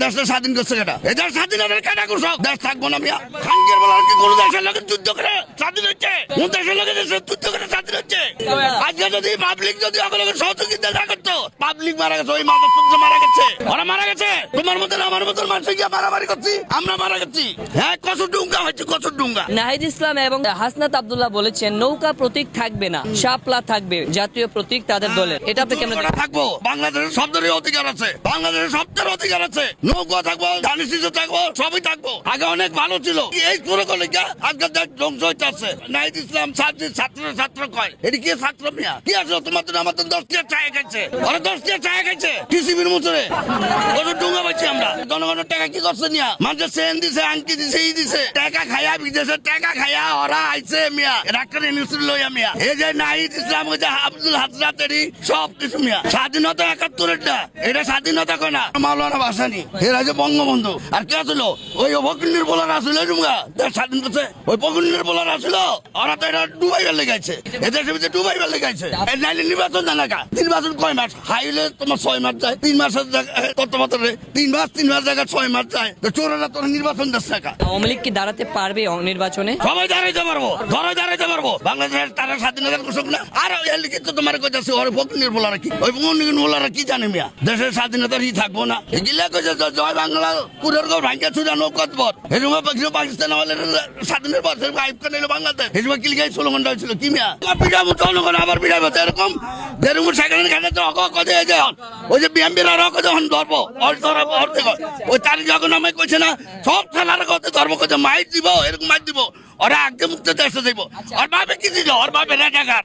দেশটা স্বাধীন করছে কেটা স্বাধীনতার কেটা দেশ থাকব না মিয়া। বলার কি কোন দেশের লোকের যুদ্ধ করে স্বাধীন হচ্ছে? কোন দেশের লোকের দেশের যুদ্ধ করে স্বাধীন হচ্ছে? আজকে যদি পাবলিক যদি সহযোগিতা না করতো পাবলিক মারা গেছে ওই মাথা সূত্র মারা গেছে। ওরা মারা গেছে। তোমার মতন আমার মতন মানুষ গিয়ে মারামারি করছি? আমরা মারা গেছি। হ্যাঁ ডুঙ্গা হচ্ছে কত ডুঙ্গা। নাহিদ ইসলাম এবং হাসনাত আব্দুল্লাহ বলেছেন নৌকা প্রতীক থাকবে না শাপলা থাকবে জাতীয় প্রতীক তাদের দলের। এটা আপনি কেমন থাকব। বাংলাদেশের শব্দের অধিকার আছে। বাংলাদেশের শব্দের অধিকার আছে। নৌকা থাকব ধানি শিশু থাকব, সবই থাকব। আগে অনেক ভালো ছিল। এই শুরু করলে গিয়া আজকে দেশ ধ্বংস হইতে আছে নাইদ ইসলাম ছাত্রী ছাত্র ছাত্র কয়? এটি কি ছাত্র মিয়া? কি আছে? তোমার তো আমার তো দশ টিয়া চায় খাইছে ওরা দশ টিয়া চায় খাইছে কৃষিবির মুচরে কত ডুঙ্গা পাচ্ছি আমরা। জনগণের টাকা কি করছে নিয়া মানুষের সেন দিছে আংকি দিছে, ই দিছে। টাকা খায়া বিদেশে, টাকা খায়া ওরা আইছে মিয়া। ডাক্তার ইউনিভার্সিটি লইয়া মিয়া। এই যে নাহিদ ইসলাম, ওই যে আব্দুল হাজরাতেরই সব কিছু মিয়া। স্বাধীনতা একাত্তরের টা এটা স্বাধীনতা কয় না? মাওলানা ভাসানি। যে বঙ্গবন্ধু আর কে ছিল? ওই বলার স্বাধীন করছে। ওই বলার ওরা তো এটা এদের সে নাইলে নির্বাচন জানা কা নির্বাচন কয় মাস? হাইলে তোমার ছয় মাস যায়। তিন মাসের কত তিন মাস তিন মাস জায়গায় ছয় মাস যায়। তো চোরেরা তোর নির্বাচন দিচ্ছে কা আওয়ামী লীগ কি দাঁড়াতে পারবে নির্বাচনে সবাই দাঁড়াইতে পারব। ঘরে দাঁড়াইতে পারব। বাংলাদেশের তারা স্বাধীনতার কৃষক না। আর এর তোমার কইতাছে ওর বলারা কি? ওই ফকিনের বলারা কি জানে মিয়া? দেশের স্বাধীনতার ই থাকব না। এগুলা কইছে জয় বাংলা কুরের গো ভাঙ্গা চুরা নৌকত পর এরকম পাকিস্তান পাকিস্তান আমাদের স্বাধীনের পর গাইব করে নিল বাংলাদেশ এরকম কি লিখাই স্লোগানটা হয়েছিল, কি মিয়া? বিড়াবো জনগণ আবার তো এরকম যেরকম সেখানে ঘাটে তো অক কদে যখন ওই যে বিএমপির আর অক যখন ধরবো ওর ধরবো ওর দেখো ওই তার যখন আমায় কইছে না, সব খেলার কথা ধরবো কত মাইট দিব, এরকম মাইট দিব। ওরা আগে মুক্ত দেশে দিব ওর বাপে কি দিল? ওর বাপে রাজাকার।